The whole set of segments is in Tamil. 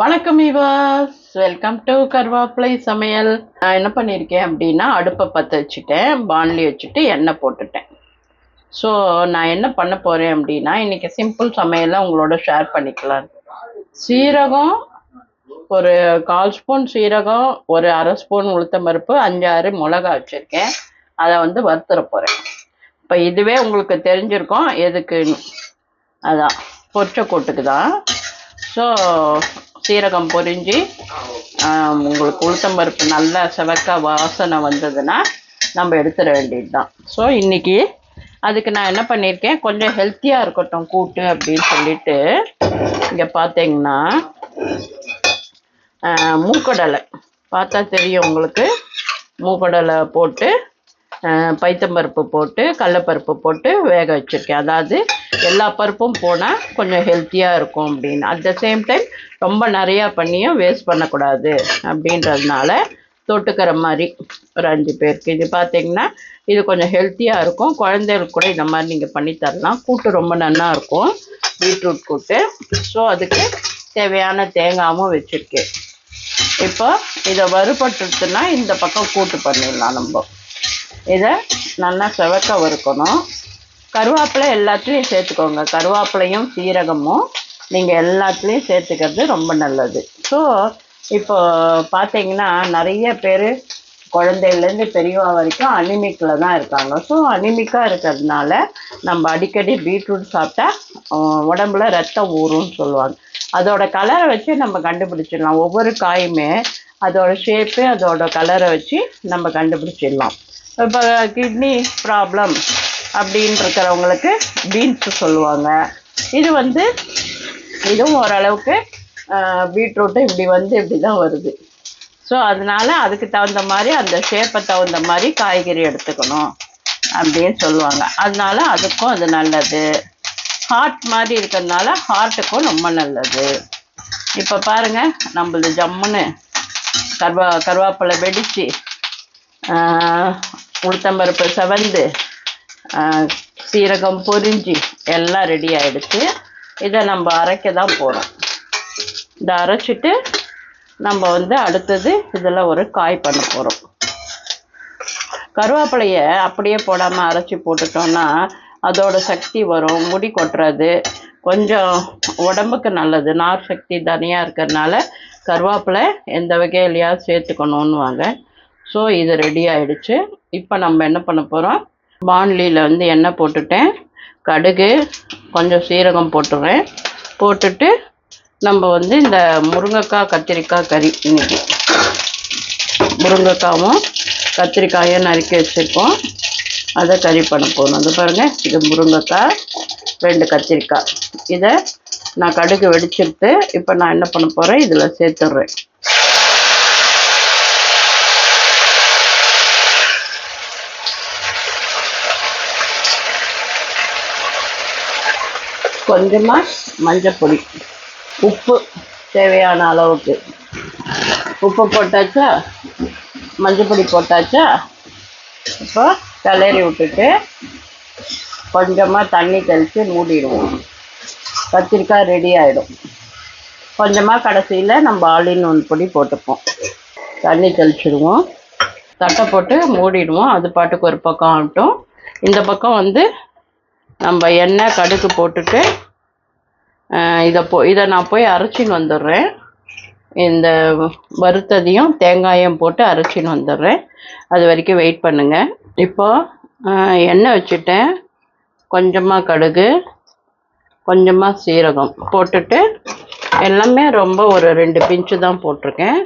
வணக்கம் இவாஸ் வெல்கம் டு கருவாப்பிலை சமையல் நான் என்ன பண்ணியிருக்கேன் அப்படின்னா அடுப்பை பற்ற வச்சுட்டேன் பாண்லி வச்சுட்டு எண்ணெய் போட்டுட்டேன். ஸோ நான் என்ன பண்ண போகிறேன் அப்படின்னா இன்றைக்கி சிம்பிள் சமையலை உங்களோட ஷேர் பண்ணிக்கலாம். சீரகம் ஒரு கால் ஸ்பூன் சீரகம் ஒரு அரை ஸ்பூன் உளுத்தம்பருப்பு அஞ்சாறு மிளகா வச்சுருக்கேன். அதை வந்து வறுத்துற போகிறேன் இப்போ இதுவே உங்களுக்கு தெரிஞ்சிருக்கும் எதுக்குன்னு. அதான் பொரிச்ச கோட்டுக்கு தான். ஸோ சீரகம் பொரிஞ்சு உங்களுக்கு உங்களுக்கு உளுத்தம்பருப்பு நல்லா செவக்க வாசனை வந்ததுன்னா நம்ம எடுத்துட வேண்டியது தான் ஸோ இன்றைக்கி அதுக்கு நான் என்ன பண்ணியிருக்கேன் கொஞ்சம் ஹெல்த்தியாக இருக்கட்டும் கூட்டு அப்படின்னு சொல்லிட்டு இங்கே பார்த்தீங்கன்னா மூக்கடலை. பார்த்தா தெரியும் உங்களுக்கு மூக்கடலை போட்டு பைத்தம்பருப்பு போட்டு கடலப்பருப்பு போட்டு வேக வச்சுருக்கேன். அதாவது எல்லா பருப்பும் போனால் கொஞ்சம் ஹெல்த்தியாக இருக்கும் அப்படின்னு. அட் த சேம் டைம் ரொம்ப நிறையா பண்ணியும் வேஸ்ட் பண்ணக்கூடாது அப்படின்றதுனால தொட்டுக்கிற மாதிரி ஒரு அஞ்சு பேருக்கு. இது பார்த்தீங்கன்னா இது கொஞ்சம் ஹெல்த்தியாக இருக்கும். குழந்தைகளுக்கு கூட இந்த மாதிரி நீங்கள் பண்ணி தரலாம். கூட்டு ரொம்ப நல்லா இருக்கும். பீட்ரூட் கூட்டு. ஸோ அதுக்கு தேவையான தேங்காயும் வச்சுருக்கேன். இப்போ இதை வறுபட்டுச்சுன்னா இந்த பக்கம் கூட்டு பண்ணிடலாம் நம்ம. இதை நல்லா செவக்க வறுக்கணும். கருவேப்பிலை எல்லாத்துலேயும் சேர்த்துக்கோங்க. கருவேப்பிலையும் சீரகமும் நீங்கள் எல்லாத்துலேயும் சேர்த்துக்கிறது ரொம்ப நல்லது. ஸோ இப்போ பார்த்தீங்கன்னா நிறைய பேர் குழந்தையிலேருந்து பெரியவா வரைக்கும் அனிமிக்கில் தான் இருக்காங்க. ஸோ அனிமிக்காக இருக்கிறதுனால நம்ம அடிக்கடி பீட்ரூட் சாப்பிட்டா உடம்புல ரத்தம் ஊறும்னு சொல்லுவாங்க. அதோட கலரை வச்சு நம்ம கண்டுபிடிச்சிடலாம். ஒவ்வொரு காயுமே அதோட ஷேப்பு அதோட கலரை வச்சு நம்ம கண்டுபிடிச்சிடலாம். இப்போ கிட்னி ப்ராப்ளம் அப்படின்னு இருக்கிறவங்களுக்கு பீன்ஸு சொல்லுவாங்க. இது வந்து இதுவும் ஓரளவுக்கு பீட்ரூட்டு இப்படி வந்து இப்படி தான் வருது. ஸோ அதனால அதுக்கு தகுந்த மாதிரி அந்த ஷேப்பை தகுந்த மாதிரி காய்கறி எடுத்துக்கணும் அப்படின்னு சொல்லுவாங்க. அதனால அதுக்கும் அது நல்லது. ஹார்ட் மாதிரி இருக்கிறதுனால ஹார்ட்டுக்கும் ரொம்ப நல்லது. இப்போ பாருங்க நம்மளது ஜம்முன்னு கருவா கருவேப்பிலை வெடிச்சு உளுத்தம்பருப்பு செவந்து சீரகம் பொரிஞ்சு எல்லாம் ரெடி ஆகிடுச்சு இதை நம்ம அரைக்க தான் போகிறோம் இதை அரைச்சிட்டு நம்ம வந்து அடுத்தது இதில் ஒரு காய் பண்ண போகிறோம் கருவேப்பிலையை அப்படியே போடாமல் அரைச்சி போட்டுட்டோன்னா அதோட சக்தி வரும். முடி கொட்டுறது கொஞ்சம் உடம்புக்கு நல்லது. நார் சக்தி தனியாக இருக்கிறதுனால கருவேப்பிலை எந்த வகையிலையாவது சேர்த்துக்கணுன்னுவாங்க ஸோ இது ரெடி ஆகிடுச்சு இப்போ நம்ம என்ன பண்ண போகிறோம் பாண்லியில் வந்து எண்ணெய் போட்டுட்டேன். கடுகு கொஞ்சம் சீரகம் போட்டுடுறேன் போட்டுட்டு நம்ம வந்து இந்த முருங்கைக்காய் கத்திரிக்காய் கறி இன்றைக்கி முருங்கைக்காவும் கத்திரிக்காயும் நறுக்கி வச்சுருக்கோம். அதை கறி பண்ண போகணும் அது பாருங்கள் இது முருங்கைக்காய் ரெண்டு கத்திரிக்காய். இதை நான் கடுகு வெடிச்சிட்டு இப்போ நான் என்ன பண்ண போகிறேன் இதில் சேர்த்துட்றேன். கொஞ்சமாக மஞ்சப்பொடி. உப்பு தேவையான அளவுக்கு. உப்பு போட்டாச்சா? மஞ்சப்பொடி போட்டாச்சா? இப்போ கிளறி விட்டுட்டு கொஞ்சமாக தண்ணி தெளித்து மூடிடுவோம். கத்திரிக்காய் ரெடி ஆகிடும் கொஞ்சமாக கடைசியில் நம்ம ஆலின் ஒன்று பொடி போட்டுப்போம். தண்ணி தெளிச்சிடுவோம். தட்டை போட்டு மூடிடுவோம். அது பாட்டுக்கு ஒரு பக்கம் ஆகட்டும். இந்த பக்கம் வந்து நம்ம எண்ணெய் கடுகு போட்டுட்டு இதை போ இதை நான் போய் அரைச்சின்னு வந்துடுறேன். இந்த வறுத்ததையும் தேங்காயும் போட்டு அரைச்சின்னு வந்துடுறேன். அது வரைக்கும் வெயிட் பண்ணுங்கள் இப்போது எண்ணெய் வச்சுட்டேன். கொஞ்சமாக கடுகு கொஞ்சமாக சீரகம் போட்டுட்டு எல்லாமே ரொம்ப ஒரு ரெண்டு பிஞ்சு தான் போட்டிருக்கேன்.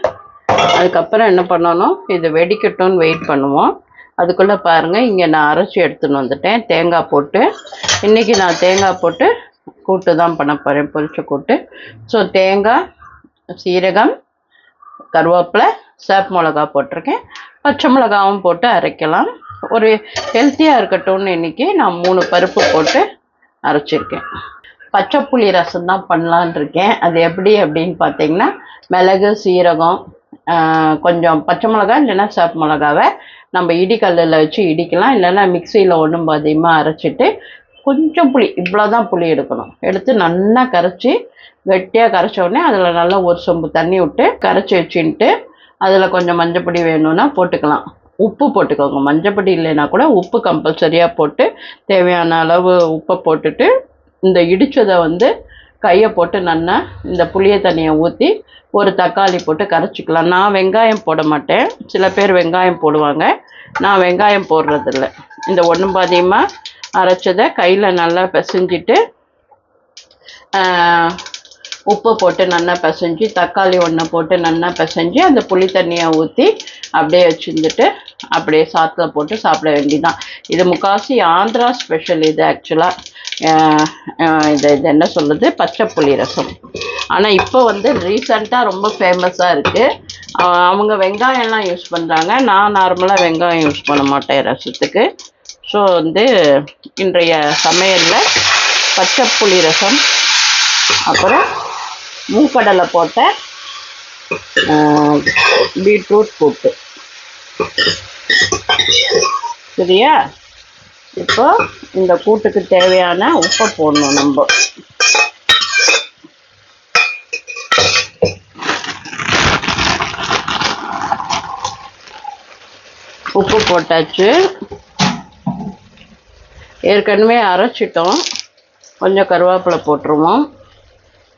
அதுக்கப்புறம் என்ன பண்ணணும்? இது வெடிக்கட்டும்னு வெயிட் பண்ணுவோம். அதுக்குள்ளே பாருங்கள் இங்கே நான் அரைச்சி எடுத்துன்னு வந்துட்டேன். தேங்காய் போட்டு இன்றைக்கி நான் தேங்காய் போட்டு கூட்டு தான் பண்ண போகிறேன் பொரிச்ச கூட்டு. ஸோ தேங்காய் சீரகம் கருவேப்பிலை சேப் மிளகா போட்டிருக்கேன். பச்சை மிளகாவும் போட்டு அரைக்கலாம். ஒரு ஹெல்த்தியாக இருக்கட்டும்னு இன்றைக்கி நான் மூணு பருப்பு போட்டு அரைச்சிருக்கேன். பச்சை புளி ரசம் தான் பண்ணலான் இருக்கேன். அது எப்படி அப்படின்னு பார்த்தீங்கன்னா மிளகு சீரகம் கொஞ்சம் பச்சை மிளகா இல்லைன்னா சேப் மிளகாவை நம்ம இடிக்கல்லில் வச்சு இடிக்கலாம். இல்லைன்னா மிக்சியில் ஒன்றும் அதிகமாக அரைச்சிட்டு கொஞ்சம் புளி இவ்வளோ தான் புளி எடுக்கணும். எடுத்து நல்லா கரைச்சி கெட்டியாக கரைச்ச உடனே அதில் நல்லா ஒரு சொம்பு தண்ணி விட்டு கரைச்சி வச்சுன்ட்டு அதில் கொஞ்சம் மஞ்சப்பொடி வேணும்னா போட்டுக்கலாம். உப்பு போட்டுக்கோங்க. மஞ்சப்பொடி இல்லைன்னா கூட உப்பு கம்பல்சரியாக போட்டு தேவையான அளவு உப்பை போட்டுட்டு இந்த இடித்ததை வந்து கையை போட்டு நல்லா இந்த புளிய தண்ணியை ஊற்றி ஒரு தக்காளி போட்டு கரைச்சிக்கலாம். நான் வெங்காயம் போட மாட்டேன். சில பேர் வெங்காயம் போடுவாங்க. நான் வெங்காயம் போடுறதில்ல. இந்த ஒன்றும் பாதியமாக அரைச்சதை கையில் நல்லா பிசைஞ்சிட்டு உப்பு போட்டு நல்லா பிசைஞ்சு தக்காளி ஒன்று போட்டு நல்லா பிசைஞ்சு அந்த புளி தண்ணியை ஊற்றி அப்படியே வச்சுருந்துட்டு அப்படியே சாத்தில் போட்டு சாப்பிட வேண்டிதான் இது முக்காசி ஆந்திரா ஸ்பெஷல் இது ஆக்சுவலாக இது இது என்ன சொல்லுது பச்சை புளி ரசம். ஆனால் இப்போ வந்து ரீசண்டாக ரொம்ப ஃபேமஸாக இருக்குது அவங்க வெங்காயம்லாம் யூஸ் பண்ணுறாங்க நான் நார்மலாக வெங்காயம் யூஸ் பண்ண மாட்டேன் ரசத்துக்கு. ஸோ வந்து இன்றைய சமையலில் பச்சை புளி ரசம் அப்புறம் மூக்கடலை போட்ட பீட்ரூட் கூட்டு. சரியா? இப்போ இந்த கூட்டுக்கு தேவையான உப்பை போடணும் நம்ம. உப்பு போட்டாச்சு. ஏற்கனவே அரைச்சிட்டோம். கொஞ்சம் கருவேப்பிலை போட்டுருவோம்.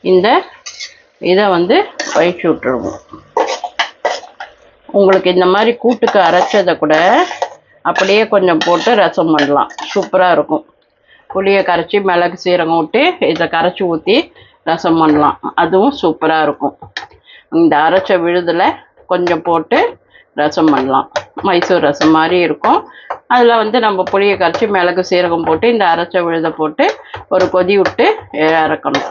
இந்த இதை வந்து வழிச்சு விட்டுருவோம். உங்களுக்கு இந்த மாதிரி கூட்டுக்கு அரைச்சதை கூட அப்படியே கொஞ்சம் போட்டு ரசம் பண்ணலாம். சூப்பராக இருக்கும். புளியை கரைச்சி மிளகு சீரகம் விட்டு இதை கரைச்சி ஊற்றி ரசம் பண்ணலாம். அதுவும் சூப்பராக இருக்கும். இந்த அரைச்ச விழுதில் கொஞ்சம் போட்டு ரசம் பண்ணலாம். மைசூர் ரசம் மாதிரி இருக்கும். அதில் வந்து நம்ம புளியை கரைச்சி மிளகு சீரகம் போட்டு இந்த அரைச்ச விழுதை போட்டு ஒரு கொதி விட்டு இறக்கணும்.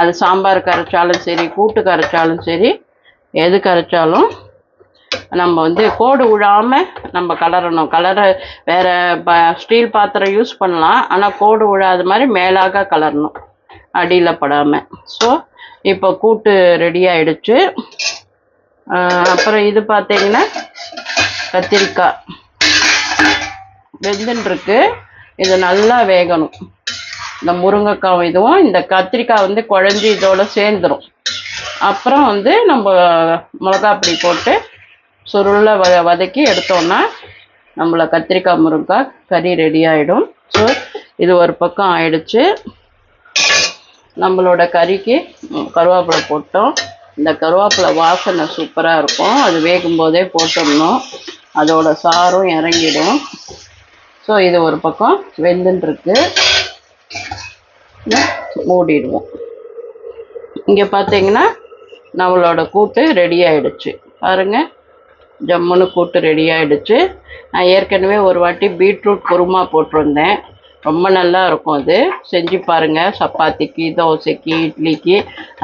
அது சாம்பார் கரைச்சாலும் சரி கூட்டு கரைச்சாலும் சரி எது கரைச்சாலும் நம்ம வந்து கோடு விழாமல் நம்ம கலரணும். கலரை வேறு ப ஸ்டீல் பாத்திரம் யூஸ் பண்ணலாம். ஆனால் கோடு விழாத மாதிரி மேலாக கலரணும். அடியில் படாமல் ஸோ இப்போ கூட்டு ரெடி ஆயிடுச்சு. அப்புறம் இது பார்த்தீங்கன்னா கத்திரிக்காய். வெந்துன்ட்ருக்கு இது நல்லா வேகணும். இந்த முருங்கைக்காய் இதுவும் இந்த கத்திரிக்காய் வந்து குழஞ்சி இதோட சேர்ந்துடும் அப்புறம் வந்து நம்ம மிளகா பொடி போட்டு சுருளை வ வதக்கி எடுத்தோம்னா நம்மள கத்திரிக்காய் முருங்கைக்காய் கறி ரெடி ஆகிடும் ஸோ இது ஒரு பக்கம் ஆயிடுச்சு. நம்மளோட கறிக்கு கருவேப்பிலை போட்டோம். இந்த கருவேப்பிலை வாசனை சூப்பராக இருக்கும். அது வேகும் போதே போட்டோம்னோ அதோட சாரும் இறங்கிடும். ஸோ இது ஒரு பக்கம் வெந்துன்ட்ருக்கு மூடிடுவோம். இங்கே பார்த்தீங்கன்னா நம்மளோட கூட்டு ரெடி ஆகிடுச்சு பாருங்கள் ஜம்முன்னு கூட்டு ரெடி ஆகிடுச்சு நான் ஏற்கனவே ஒரு வாட்டி பீட்ரூட் குருமா போட்டிருந்தேன். ரொம்ப நல்லா இருக்கும் அது. செஞ்சு பாருங்கள் சப்பாத்திக்கு தோசைக்கு இட்லிக்கு.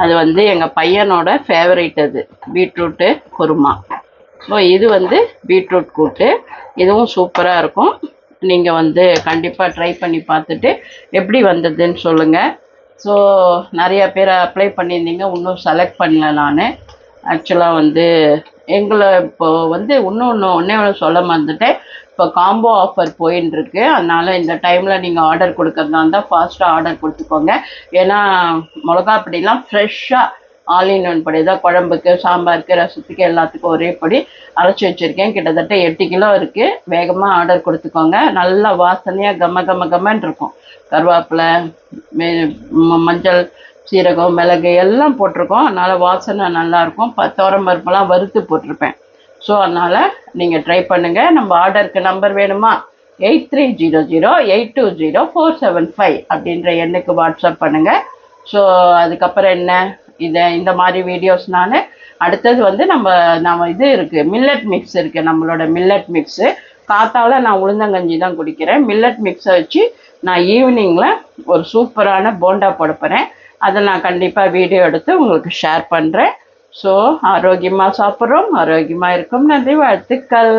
அது வந்து எங்கள் பையனோட ஃபேவரேட் அது. பீட்ரூட்டு குருமா. ஸோ இது வந்து பீட்ரூட் கூட்டு. இதுவும் சூப்பராக இருக்கும். நீங்கள் வந்து கண்டிப்பாக ட்ரை பண்ணி பார்த்துட்டு எப்படி வந்ததுன்னு சொல்லுங்கள் ஸோ நிறையா பேர் அப்ளை பண்ணியிருந்தீங்க. இன்னும் செலக்ட் பண்ணல நான். ஆக்சுவலாக வந்து எங்களை இப்போ வந்து இன்னும் ஒன்று ஒன்றே ஒன்று சொல்ல மறந்துட்டேன். இப்போ காம்போ ஆஃபர் போயின்னு இருக்கு அதனால இந்த டைமில் நீங்கள் ஆர்டர் கொடுக்கறதா இருந்தால் ஃபாஸ்ட்டாக ஆர்டர் கொடுத்துக்கோங்க. ஏன்னா மிளகா பொடிலாம் ஃப்ரெஷ்ஷாக ஆல் இன் ஒன் படி. தான் குழம்புக்கு சாம்பாருக்கு ரசத்துக்கு எல்லாத்துக்கும் ஒரே பொடி அரைச்சி வச்சுருக்கேன். கிட்டத்தட்ட எட்டு கிலோ இருக்குது வேகமாக ஆர்டர் கொடுத்துக்கோங்க. நல்லா வாசனையாக கம கம கமன்னு இருக்கும். கருவேப்பிலை மே- மஞ்சள் சீரகம் மிளகு எல்லாம் போட்டிருக்கோம். அதனால் வாசனை நல்லாயிருக்கும் பத்தோரம் பருப்பெல்லாம் வறுத்து போட்டிருப்பேன். ஸோ அதனால் நீங்கள் ட்ரை பண்ணுங்கள் நம்ம ஆர்டருக்கு நம்பர் வேணுமா? Eight three zero zero eight two zero four seven five அப்படின்ற எண்ணுக்கு வாட்ஸ்அப் பண்ணுங்கள் ஸோ அதுக்கப்புறம் என்ன? இதை இந்த மாதிரி வீடியோஸ் நான். அடுத்தது வந்து நம்ம நம்ம இது இருக்குது மில்லட் மிக்ஸ் இருக்குது நம்மளோட மில்லட் மிக்ஸு காத்தால நான் உளுந்தங்கஞ்சி தான் குடிக்கிறேன். மில்லட் மிக்ஸை வச்சு நான் ஈவினிங்கில் ஒரு சூப்பரான போண்டா போட போகிறேன் அதை நான் கண்டிப்பாக வீடியோ எடுத்து உங்களுக்கு ஷேர் பண்ணுறேன் ஸோ ஆரோக்கியமாக சாப்பிட்றோம் ஆரோக்கியமாக இருக்கும் நன்றி வாழ்த்துக்கள்.